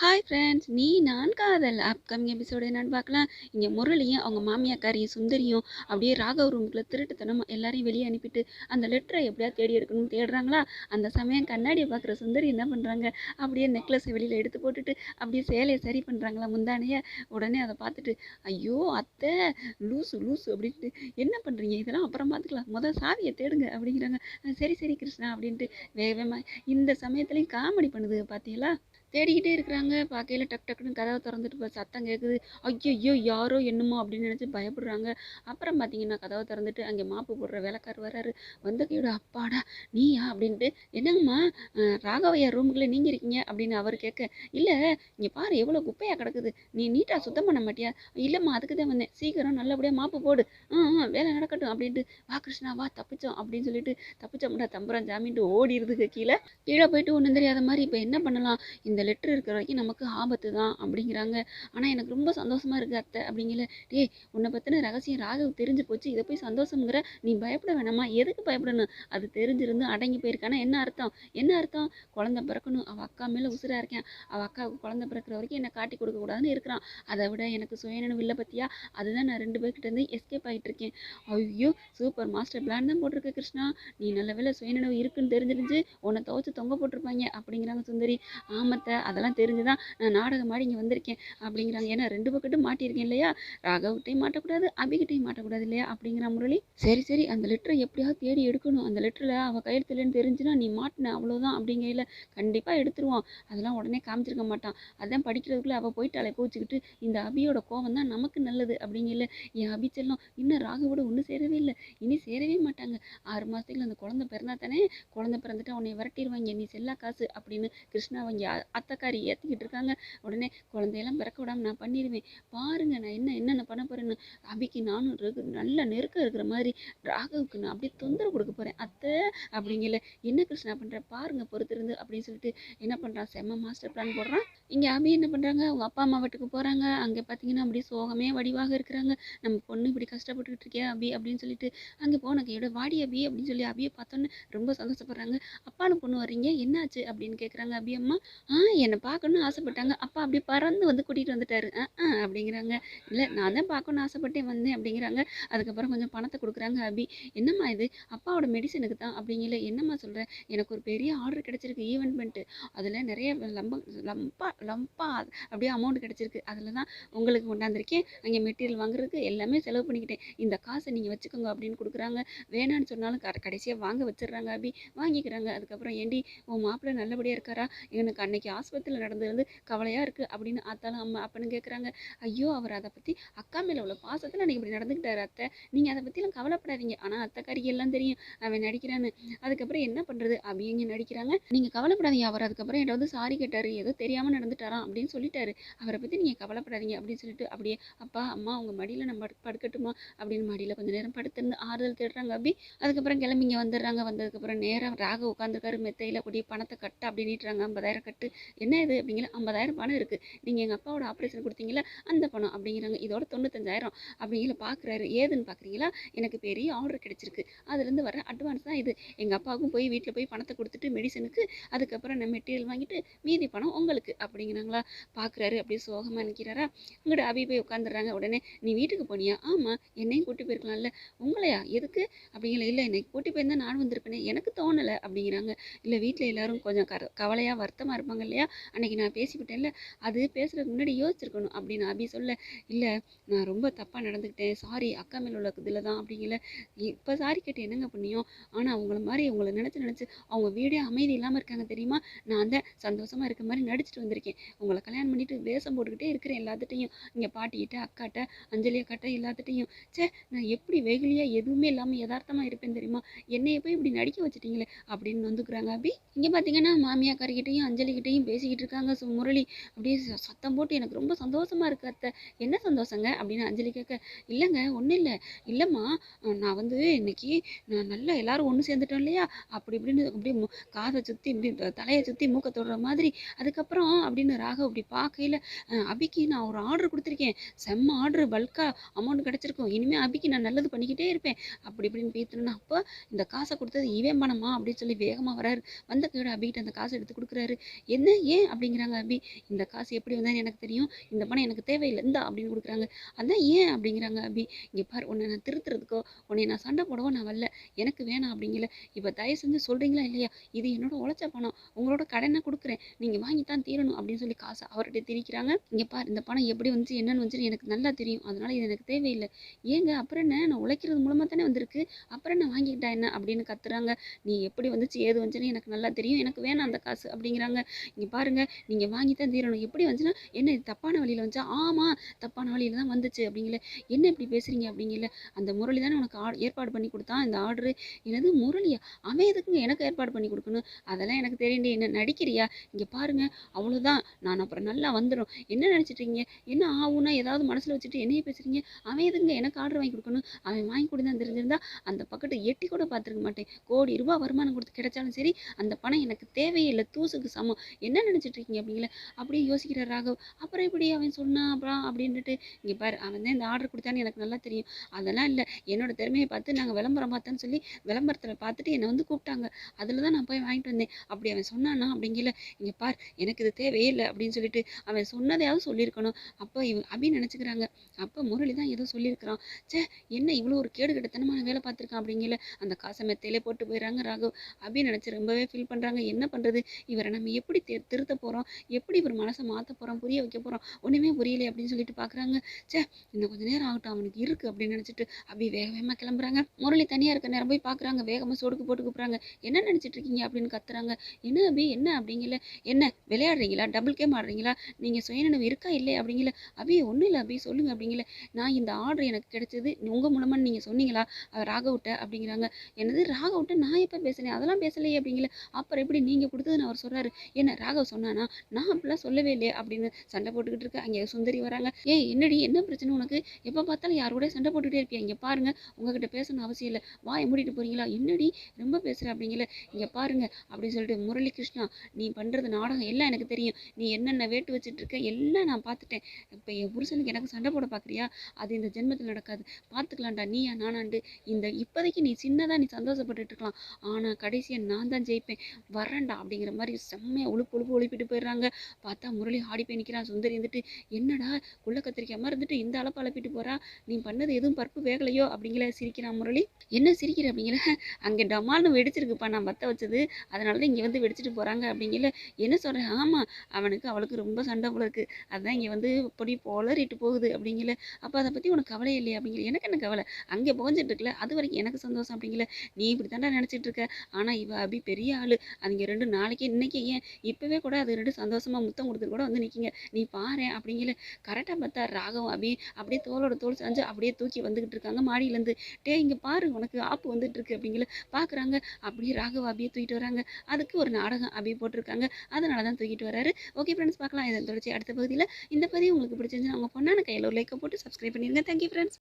Hi friends நீ நான் காதல். அப்கமிங் எபிசோடு என்னன்னு பார்க்கலாம். இங்கே முரளியும் அவங்க மாமியாக்காரியும் சுந்தரியும் அப்படியே ராகவ் ரூமுக்குள்ள திருட்டுத்தனமாக எல்லாரையும் வெளியே அனுப்பிட்டு அந்த லெட்டரை எப்படியாவது தேடி எடுக்கணும்னு தேடுறாங்களா? அந்த சமயம் கண்ணாடியை பார்க்குற சுந்தரி என்ன பண்ணுறாங்க அப்படியே நெக்லஸை வெளியில் எடுத்து போட்டுட்டு அப்படியே சேலையை சரி பண்ணுறாங்களா முந்தானையை? உடனே அதை பார்த்துட்டு ஐயோ அத்தை லூசு லூசு அப்படின்ட்டு என்ன பண்ணுறீங்க இதெல்லாம் அப்புறம் பார்த்துக்கலாம். முதல் சாவியை தேடுங்க அப்படிங்கிறாங்க. சரி சரி கிருஷ்ணா அப்படின்ட்டு வேகமாக இந்த சமயத்துலேயும் காமெடி பண்ணுது பார்த்தீங்களா தேடிக்கிட்டே இருக்கிறாங்க. பார்க்கையில் டக் டக்குன்னு கதவை திறந்துட்டு போய் சத்தம் கேட்குது ஐயோ யாரோ என்னமோ அப்படின்னு நினச்சி பயப்படுறாங்க. அப்புறம் பார்த்தீங்கன்னா கதவை திறந்துட்டு அங்கே மாப்பு போடுற வேலைக்கார் வராரு வந்த கையோட அப்பாடா நீயா? அப்படின்ட்டு. என்னங்கம்மா ராகவையா ரூமுக்குள்ளே நீங்கள் இருக்கீங்க? அப்படின்னு அவர் கேட்க இல்லை இங்கே பாரு எவ்வளோ குப்பையாக கிடக்குது. நீ நீட்டாக சுத்தம் பண்ண மாட்டியா? இல்லைம்மா அதுக்கு தான் வந்தேன். சீக்கிரம் நல்லபடியாக மாப்பு போடு. ஆ ஆ, வேலை நடக்கட்டும் அப்படின்ட்டு. வா கிருஷ்ணா வா தப்பிச்சோம் அப்படின்னு சொல்லிட்டு தப்பிச்சோம்டா தம்புரம் ஜாமின்ட்டு ஓடிடுதுக்கு கீழே. கீழே போயிட்டு ஒன்றும் தெரியாத மாதிரி இப்போ என்ன பண்ணலாம்? இந்த இந்த லெட்டர் இருக்கிற வரைக்கும் நமக்கு ஆபத்து தான் அப்படிங்கிறாங்க. ஆனால் எனக்கு ரொம்ப சந்தோஷமாக இருக்குது அத்தை அப்படிங்கல. டேய் உன்னை பற்றின ரகசியம் ராகவ் தெரிஞ்சு போச்சு. இதை போய் சந்தோஷங்கிற நீ பயப்பட வேணாமா? எதுக்கு பயப்படணும்? அது தெரிஞ்சிருந்து அடங்கி போயிருக்கானா? என்ன அர்த்தம்? என்ன அர்த்தம்? குழந்த பிறக்கணும். அவள் அக்கா மேலே உசுராக இருக்கேன். அவள் அக்காவுக்கு குழந்த பிறக்கிற வரைக்கும் என்னை காட்டி கொடுக்கக்கூடாதுன்னு இருக்கிறான். அதை விட எனக்கு சுயநனவு இல்லை பற்றியா அதுதான் நான் ரெண்டு பேர்கிட்ட இருந்து எஸ்கேப் ஆகிட்டு இருக்கேன். ஐயோ சூப்பர் மாஸ்டர் பிளான் தான் போட்டிருக்க கிருஷ்ணா. நீ நல்ல வேளை சுயநனவு இருக்குன்னு தெரிஞ்சிருந்து உன்னை துவச்சி தொங்க போட்டிருப்பாங்க அப்படிங்கிறாங்க சுந்தரி. ஆமத்தை அதெல்லாம் தெரிஞ்சு தான் நான் நாடகம் ஆடி இங்கே வந்திருக்கேன் அப்படிங்கிறாங்க. ஏன்னா ரெண்டு பக்கட்டும் மாட்டியிருக்கேன் இல்லையா? ராகவ்கிட்டையும் மாட்டக்கூடாது அபிகிட்டையும் மாட்டக்கூடாது இல்லையா? அப்படிங்கிற முரளி. சரி சரி அந்த லெட்டரை எப்படியாவது தேடி எடுக்கணும். அந்த லெட்டரில் அவள் கையெழுத்து இல்லைன்னு தெரிஞ்சுன்னா நீ மாட்டின அவ்வளோதான் அப்படிங்கையில் கண்டிப்பாக எடுத்துருவான். அதெல்லாம் உடனே காமிச்சிருக்க மாட்டான். அதான் படிக்கிறதுக்குள்ளே அவள் போயிட்டாலே கோச்சிக்கிட்டு இந்த அபியோட கோவம் தான் நமக்கு நல்லது அப்படிங்கல என் அபி செல்லம் இன்னும் ராகவோட ஒன்றும் சேரவே இல்லை. இனி சேரவே மாட்டாங்க. ஆறு மாதத்துக்குள்ள அந்த குழந்தை பிறந்தா தானே குழந்தை பிறந்துட்டா உன்னை விரட்டிடுவாங்க நீ செல்லா காசு அப்படின்னு கிருஷ்ணா அவங்க அத்தைக்காரி ஏற்றிக்கிட்டு இருக்காங்க. உடனே குழந்தையெல்லாம் பிறக்க விடாமல் நான் பண்ணிடுவேன். பாருங்க நான் என்ன என்னென்ன பண்ண போகிறேன்னு அபிக்கு நானும் நல்ல நெருக்கம் இருக்கிற மாதிரி ராகவுக்கு நான் அப்படியே தொந்தரவு கொடுக்க போகிறேன் அத்தை அப்படிங்கல என்ன கிருஷ்ணா பண்ணுற பாருங்க பொறுத்திருந்து அப்படின்னு சொல்லிட்டு என்ன பண்ணுறான் செம்ம மாஸ்டர் பிளான் போடுறான் இங்கே அபி என்ன பண்ணுறாங்க அவங்க அப்பா அம்மா வீட்டுக்கு போகிறாங்க அங்கே பார்த்தீங்கன்னா அப்படியே சோகமே வடிவாக இருக்கிறாங்க. நம்ம பொண்ணு இப்படி கஷ்டப்பட்டுக்கிட்டு இருக்கியா அபி அப்படின்னு சொல்லிட்டு அங்கே போன கையோட வாடி அபி அப்படின்னு சொல்லி அபியை பார்த்தோன்னே ரொம்ப சந்தோஷப்படுறாங்க. அப்பான்னு பொண்ணு வர்றீங்க? என்னாச்சு? அப்படின்னு கேட்குறாங்க அபி அம்மா. ஆ என்னை பார்க்கணும்னு ஆசைப்பட்டாங்க. அப்பா அப்படி பறந்து வந்து கூட்டிகிட்டு வந்துட்டாரு. ஆ அப்படிங்கிறாங்க. இல்லை நான் தான் பார்க்கணும்னு ஆசைப்பட்டேன் வந்தேன் அப்படிங்கிறாங்க. அதுக்கப்புறம் கொஞ்சம் பணத்தை கொடுக்குறாங்க அபி. என்னம்மா இது? அப்பாவோட மெடிசனுக்கு தான் அப்படிங்கல. என்னம்மா சொல்கிறேன் எனக்கு ஒரு பெரிய ஆர்டர் கிடச்சிருக்கு ஈவெண்ட் அதில் நிறைய லம்ப லம்பா லம்பா அப்படியே அமௌண்ட் கிடச்சிருக்கு. அதில் தான் உங்களுக்கு கொண்டாந்துருக்கேன். அங்கே மெட்டீரியல் வாங்குறதுக்கு எல்லாமே செலவு பண்ணிக்கிட்டேன். இந்த காசை நீங்கள் வச்சுக்கோங்க அப்படின்னு கொடுக்குறாங்க. வேணான்னு சொன்னாலும் க கடைசியாக வாங்க வச்சிடுறாங்க அபி. வாங்கிக்கிறாங்க. அதுக்கப்புறம் ஏண்டி உன் மாப்பிள்ளை நல்லபடியாக இருக்காரா? எனக்கு அன்னைக்கு ஆஸ்பத்திரியில் நடந்தது வந்து கவலையாக இருக்குது அப்படின்னு ஆத்தாலும் அம்மா அப்பன்னு கேட்குறாங்க ஐயோ அவர் அதை பற்றி அக்கா மேலே உள்ள பாசத்தில் அன்னைக்கு இப்படி நடந்துக்கிட்டாரு அத்தை. நீங்கள் அதை பற்றிலாம் கவலைப்படாதீங்க. ஆனால் அத்தைக்காரிக்கு எல்லாம் தெரியும். அவன் நடிக்கிறான்னு. அதுக்கப்புறம் என்ன பண்ணுறது அப்படிங்க இங்கே நடிக்கிறாங்க. நீங்கள் கவலைப்படாதீங்க. அவர் அதுக்கப்புறம் என்கிட்ட வந்து சாரி கேட்டார். ஏதோ தெரியாமல் நடந்துட்டாராம் அப்படின்னு சொல்லிட்டாரு. அவரை பற்றி நீங்கள் கவலைப்படாதீங்க அப்படின்னு சொல்லிட்டு அப்படியே அப்பா அம்மா உங்கள் மடியில் நம்ம படு- படுக்கட்டுமா? அப்படின்னு மடியில் கொஞ்ச நேரம் படுத்திருந்து ஆறுதல் தேடுறாங்க அப்படி அதுக்கப்புறம் கிளம்பி இங்கே வந்துடுறாங்க. வந்ததுக்கப்புறம் நேராக ராக உட்காந்துருக்காரு மெத்தையில் கூடிய பணத்தை கட்டு அப்படி நீட்டுறாங்க. ஐம்பதாயிரம் கட்டு. என்ன இது அப்படிங்கிற ஐம்பதாயிரம் பணம் இருக்குது நீங்கள் எங்கள் அப்பாவோட ஆப்ரேஷன் கொடுத்தீங்களா அந்த பணம் அப்படிங்கிறாங்க. இதோட தொண்ணூத்தஞ்சாயிரம் அப்படிங்கிற பார்க்குறாரு ஏதுன்னு பார்க்குறீங்களா எனக்கு பெரிய ஆர்டர் கிடச்சிருக்கு. அதுலேருந்து வர அட்வான்ஸ் தான் இது. எங்கள் அப்பாவுக்கும் போய் வீட்டில் போய் பணத்தை கொடுத்துட்டு மெடிசனுக்கு அதுக்கப்புறம் நான் மெட்டீரியல் வாங்கிட்டு மீதி பணம் உங்களுக்கு அப்படிங்கிறாங்களா? பார்க்குறாரு அப்படியே சோகமாக நிற்கிறாரா அங்கிட்ட அபி போய் உட்காந்துடுறாங்க உடனே நீ வீட்டுக்கு போனியா? ஆமாம் என்னையும் கூட்டி போயிருக்கலாம்ல. உங்களையா? எதுக்கு? அப்படிங்கிற இல்லை என்னை கூட்டி போயிருந்தா நான் வந்திருப்பேனே. எனக்கு தோணலை. அப்படிங்கிறாங்க. இல்லை வீட்டில் எல்லாரும் கொஞ்சம் கர கவலையாக வருத்தமாக இருப்பாங்க இல்லையா? அன்னைக்கு நான் பேசிவிட்டேன்ல அது பேசுகிறதுக்கு முன்னாடி யோசிச்சிருக்கணும். அப்படின்னு அபி சொல்ல இல்லை நான் ரொம்ப தப்பாக நடந்துக்கிட்டேன். சாரி அக்கா மேல உள்ள இதில் தான் அப்படிங்கல. இப்போ சாரி கேட்டு என்னங்க புண்ணியம்? ஆனால் அவங்கள மாதிரி உங்களை நினச்சி நினச்சி அவங்க வீடே அமைதி இல்லாமல் இருக்காங்க தெரியுமா? நான் தான் சந்தோஷமாக இருக்க மாதிரி நடிச்சிட்டு வந்திருக்கேன். உங்களை கல்யாணம் பண்ணிட்டு வேஷம் போட்டுக்கிட்டே இருக்கிறேன் எல்லாத்துட்டையும். இங்கே பாட்டிக்கிட்ட அக்காட்ட அஞ்சலி அக்காட்ட எல்லாத்துட்டையும். ச்சே நான் எப்படி வெகுலியாக எதுவுமே இல்லாமல் யதார்த்தமாக இருப்பேன் தெரியுமா? என்னைய போய் இப்படி நடிக்க வச்சுட்டீங்களே அப்படின்னு வந்துக்கிறாங்க அபி. இங்கே பார்த்தீங்கன்னா மாமியாக்காரிக்கிட்டையும் அஞ்சலிக்கிட்டையும் பேசிக்கிட்டு இருக்காங்க. ஸோ முரளி அப்படியே சத்தம் போட்டு எனக்கு ரொம்ப சந்தோஷமாக இருக்கு அத்தை. என்ன சந்தோஷங்க? அப்படின்னு அஞ்சலி கேட்க இல்லைங்க ஒன்றும் இல்லை. இல்லைம்மா நான் வந்து இன்னைக்கு நான் நல்லா எல்லாரும் ஒன்று சேர்ந்துட்டோம் இல்லையா? அப்படி இப்படின்னு அப்படியே காதை சுற்றி இப்படி தலையை சுற்றி மூக்க தொடுற மாதிரி. அதுக்கப்புறம் அப்படின்னு ராகவ் அப்படி பார்க்கையில் அபிக்கு நான் ஒரு ஆர்டர் கொடுத்துருக்கேன். செம்ம ஆர்டர் பல்காக அமௌண்ட் கிடச்சிருக்கும். இனிமேல் அபிக்கு நான் நல்லது பண்ணிக்கிட்டே இருப்பேன். அப்படி இப்படின்னு பேத்துனா அப்போ இந்த காசை கொடுத்தது இவன் பணமா அப்படின்னு சொல்லி வேகமாக வராரு. வந்த கையோட அபிகிட்ட அந்த காசை எடுத்து கொடுக்குறாரு. என்ன என்ன ஏன்? அப்படிங்கிறாங்க. அபி இந்த காசு எப்படி வந்தான்னு எனக்கு தெரியும். இந்த பணம் எனக்கு தேவையில்லை. இந்தா அப்படின்னு கொடுக்குறாங்க. அதான் ஏன் அப்படிங்கிறாங்க. அபி இங்கே பாரு உன்னை நான் திருத்துறதுக்கோ உன்னை நான் சண்டை போடவோ நான் வரல. எனக்கு வேணாம் அப்படிங்கல. இப்போ தயவு செஞ்சு சொல்கிறீங்களா இல்லையா? இது என்னோட உழைச்ச பணம். உங்களோட கடனை கொடுக்குறேன். நீங்கள் வாங்கித்தான் தீரணும் அப்படின்னு சொல்லி காசை அவர்கிட்ட திரிக்கிறாங்க இங்கே பாரு இந்த பணம் எப்படி வந்துச்சு என்னன்னு வந்துச்சு எனக்கு நல்லா தெரியும். அதனால் இது எனக்கு தேவையில்லை. ஏங்க அப்புறம் என்ன? நான் உழைக்கிறது மூலமாக தானே வந்திருக்கு. அப்புறம் நான் வாங்கிக்கிட்டா என்ன? அப்படின்னு கத்துறாங்க. நீ எப்படி வந்துச்சு ஏது வந்துச்சுன்னு எனக்கு நல்லா தெரியும். எனக்கு வேணாம் அந்த காசு அப்படிங்கிறாங்க. இங்கே பாருங்கள் நீங்கள் வாங்கி தான் தீரணும். எப்படி வந்துச்சுன்னா என்ன இது தப்பான வழியில் வந்துச்சா? ஆமாம் தப்பான வழியில் தான் வந்துச்சு அப்படிங்கல. என்ன இப்படி பேசுகிறீங்க அப்படிங்கல. அந்த முரளி தானே உனக்கு ஆ ஏற்பாடு பண்ணி கொடுத்தான் இந்த ஆர்டரு என்னது முரளியா? அவன் எதுக்குங்க எனக்கு ஏற்பாடு பண்ணி கொடுக்கணும்? அதெல்லாம் எனக்கு தெரியண்டே. என்ன நடிக்கிறியா? இங்கே பாருங்கள் அவ்வளோதான் நான் அப்புறம் நல்லா வந்துடும் என்ன நினச்சிட்ருக்கீங்க என்ன ஆகும்னா ஏதாவது மனசில் வச்சுட்டு என்னைய பேசுகிறீங்க அவன் எதுக்குங்க எனக்கு ஆர்டர் வாங்கி கொடுக்கணும்? அவன் வாங்கி கொடுத்தான் தெரிஞ்சிருந்தா அந்த பக்கத்து எட்டி கூட பார்த்துருக்க மாட்டேன். கோடி ரூபா வருமானம் கொடுத்து கிடைச்சாலும் சரி அந்த பணம் எனக்கு தேவையில்லை தூசுக்கு சமம். என்ன நினச்சிட்டு இருக்கீங்க அப்படிங்களே அப்படியே யோசிக்கிற ராகவ் அப்புறம் இப்படி அவன் சொன்னான் அப்புறம் அப்படின்ட்டு இங்கே பாரு அவன் தான் இந்த ஆர்டர் கொடுத்தான்னு எனக்கு நல்லா தெரியும். அதெல்லாம் இல்லை என்னோட திறமையை பார்த்து நாங்கள் விளம்பரம் பார்த்தோன்னு சொல்லி விளம்பரத்தில் பார்த்துட்டு என்னை வந்து கூப்பிட்டாங்க. அதில் தான் நான் போய் வாங்கிட்டு வந்தேன். அப்படி அவன் சொன்னானா அப்படிங்கல இங்கே பார் எனக்கு இது தேவையே இல்லை அப்படின்னு சொல்லிட்டு அவன் சொன்னதையாவது சொல்லியிருக்கணும். அப்போ இவன் அப்படின்னு நினச்சிக்கிறாங்க. அப்போ முரளி தான் ஏதோ சொல்லியிருக்கிறான். ச்சே என்ன இவ்வளோ ஒரு கேடு கெட்டத்தனமான வேலை பார்த்துருக்கான் அப்படிங்கல அந்த காசை மெத்தையிலே போட்டு போயிடுறாங்க ராகவ். அபி நினச்சி ரொம்பவே ஃபீல் பண்ணுறாங்க என்ன பண்ணுறது இவரை நம்ம எப்படி தி- திருத்த போகிறோம் எப்படி இவர் மனசை மாற்ற போகிறோம் புரிய வைக்க போகிறோம் ஒன்றுமே புரியலை அப்படின்னு சொல்லிட்டு பார்க்குறாங்க ச்சே இன்னும் கொஞ்ச நேரம் ஆகட்டும். அவனுக்கு இருக்குது அப்படின்னு நினச்சிட்டு அப்படி வேக வேகமாக கிளம்புறாங்க. முரளி தனியாக இருக்க நேரம் போய் பார்க்குறாங்க வேகமாக சொடுக்கு போட்டு கூப்பிட்றாங்க. என்ன நினச்சிட்டு இருக்கீங்க? அப்படின்னு கத்துறாங்க. என்ன அபி? என்ன? அப்படிங்கல. என்ன? விளையாடுறீங்களா? டபுள் கேம் ஆடுறீங்களா? நீங்கள் சுயநினைவு இருக்கா? இல்லை அப்படிங்கல. அபி ஒன்றும் இல்லை அபி. சொல்லுங்க அப்படிங்கல. நான் இந்த ஆர்டர் எனக்கு கிடைச்சது. உங்கள் மூலமாக நீங்கள் சொன்னீங்களா? அவர் அப்படிங்கிறாங்க. என்னது? ராகவிட்ட நான் எப்போ பேசினேன்? அதெல்லாம் பேசலையே அப்படிங்கல. அப்புறம் எப்படி நீங்கள் கொடுத்ததுன்னு அவர் சொல்கிறாரு என்ன? ராகவ் சொன்னானா நான் அப்படிலாம் சொல்லவே இல்லையே அப்படின்னு சண்டை போட்டுக்கிட்டு இருக்க. அங்கே சுந்தரி வராங்க. ஏய் என்னடி என்ன பிரச்சனை உனக்கு? எப்போ பார்த்தாலும் யார் கூட சண்டை போட்டுக்கிட்டே இருப்பியா? இங்கே பாருங்க உங்ககிட்ட பேசணும் அவசியம் இல்லை. வாயை மூடிட்டு போறீங்களா? என்னடி ரொம்ப பேசுகிற அப்படிங்கல. இங்கே பாருங்க அப்படின்னு சொல்லிட்டு முரளி கிருஷ்ணா நீ பண்ணுறது நாடகம் எல்லாம் எனக்கு தெரியும். நீ என்னென்ன வேட்டு வச்சுட்டு இருக்க எல்லாம் நான் பார்த்துட்டேன். இப்போ என் புருஷனுக்கு எனக்கு சண்டை போட பார்க்குறியா? அது இந்த ஜென்மத்தில் நடக்காது. பார்த்துக்கலாம்டா நீயா நானாண்டு இந்த இப்போதைக்கு நீ சின்னதாக நீ சந்தோஷப்பட்டுட்டு இருக்கலாம். ஆனால் கடைசியாக நான் தான் ஜெயிப்பேன். வரேன்டா அப்படிங்கிற மாதிரி செம்மையாக உழுப்பு உழுப்பு ஒழுப்பிட்டு போயிடுறாங்க. பார்த்தா முரளி ஆடி போய் நிற்கிறான் சுந்தரி இருந்துட்டு என்னடா குள்ள கத்திரிக்காய் மாதிரி இருந்துட்டு இந்த அளப்பு அழப்பிட்டு போறா? நீ பண்ணது எதுவும் பருப்பு வேகலையோ? அப்படிங்கிற சிரிக்கிறான் முரளி. என்ன சிரிக்கிற? அப்படிங்கிற அங்கே டமால்னு வெடிச்சிருக்குப்பா நான் பற்ற வச்சது. அதனால தான் இங்கே வந்து வெடிச்சிட்டு போகிறாங்க அப்படிங்கிற என்ன சொல்கிறேன் ஆமாம் அவனுக்கு அவளுக்கு ரொம்ப சண்டை போல இருக்கு. அதுதான் இங்கே வந்து இப்படி போலறிட்டு போகுது. அப்படிங்கிற அப்போ அதை பற்றி உனக்கு கவலை இல்லையா? அப்படிங்கிற எனக்கு என்ன கவலை? அங்கே போஞ்சிட்டு இருக்கல அது வரைக்கும் எனக்கு சந்தோஷம். அப்படிங்கிற நீ இப்படி தாண்டா நினச்சிட்டு இருக்க? ஆனால் இவ அபி பெரிய ஆள். அதுங்க ரெண்டு நாளைக்கே இன்னைக்கு ஏன்? இப்போவே கூட அது ரெண்டு சந்தோஷமாக முத்தம் கொடுத்து கூட வந்து நிற்கிங்க நீ பாரு அப்படிங்கிற கரெக்டாக பார்த்தா ராகவம் அபி அப்படியே தோளோட தோல் சாஞ்சு அப்படியே தூக்கி வந்துகிட்டு இருக்காங்க மாடியிலேருந்து. டே இங்கே பாரு உனக்கு ஆப்பு வந்துட்டு இருக்கு அப்படிங்கிற பார்க்குறாங்க அப்படியே ராகவ அபியை தூக்கிட்டு வராங்க. அதுக்கு ஒரு நாடகம் அபி போட்டிருக்காங்க. அதனால தான் தூக்கிட்டு வராரு. ஓகே ஃப்ரெண்ட்ஸ் பார்க்கலாம். இதை தொடர்ச்சி அடுத்த பகுதியில். இந்த பதிவு உங்களுக்கு பிடிச்சிருந்துச்சுன்னா அவங்க பொண்ணான கையில் ஒரு லைக்கை போட்டு சப்ஸ்கிரைப் பண்ணிடுங்க. Thank you friends